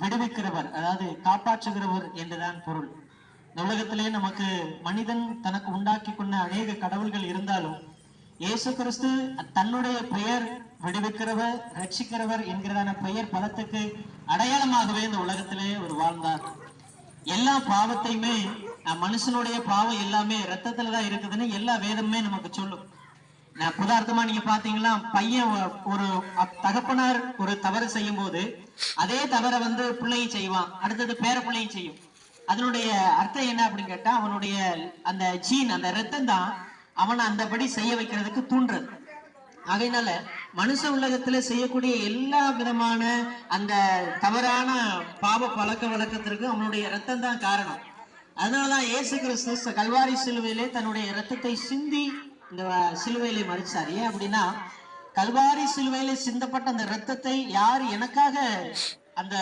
விடுவிக்கிறவர் அதாவது காப்பாற்றுகிறவர் என்றுதான் பொருள். இந்த உலகத்திலே நமக்கு மனிதன் தனக்கு உண்டாக்கி கொண்ட அநேக கடவுள்கள் இருந்தாலும் இயேசு கிறிஸ்து தன்னுடைய பெயர் விடுவிக்கிறவர் ரட்சிக்கிறவர் என்கிறதான பெயர் பலத்துக்கு அடையாளமாகவே இந்த உலகத்திலே அவர் வாழ்ந்தார். எல்லா பாவத்தையுமே மனுஷனுடைய பாவம் எல்லாமே ரத்தத்துல தான் இருக்குதுன்னு எல்லா வேதமுமே நமக்கு சொல்லும். புதார்த்தமா நீங்க பாத்தீங்கன்னா பையன் ஒரு அப்- தகப்பனார் ஒரு தவறு செய்யும் போது அதே தவறை வந்து பிள்ளையும் செய்வான். அடுத்தது பேர பிள்ளையும் செய்யும். அதனுடைய அர்த்தம் என்ன அப்படின்னு கேட்டா அவனுடைய அந்த ஜீன் அந்த ரத்தம் தான் அவனை அந்தபடி செய்ய வைக்கிறதுக்கு தூண்டுறது. அதனால மனுஷ உலகத்துல செய்யக்கூடிய எல்லா விதமான அந்த தவறான பாவ பழக்க வழக்கத்திற்கும் அவனுடைய ரத்தம் தான் காரணம். அதனாலதான் இயேசு கிறிஸ்து கல்வாரி சிலுவையிலே தன்னுடைய ரத்தத்தை சிந்தி இந்த சிலுவையிலே மறிச்சார் ஏன் அப்படின்னா கல்வாரி சிலுவையிலே சிந்தப்பட்ட அந்த ரத்தத்தை யார் எனக்காக அந்த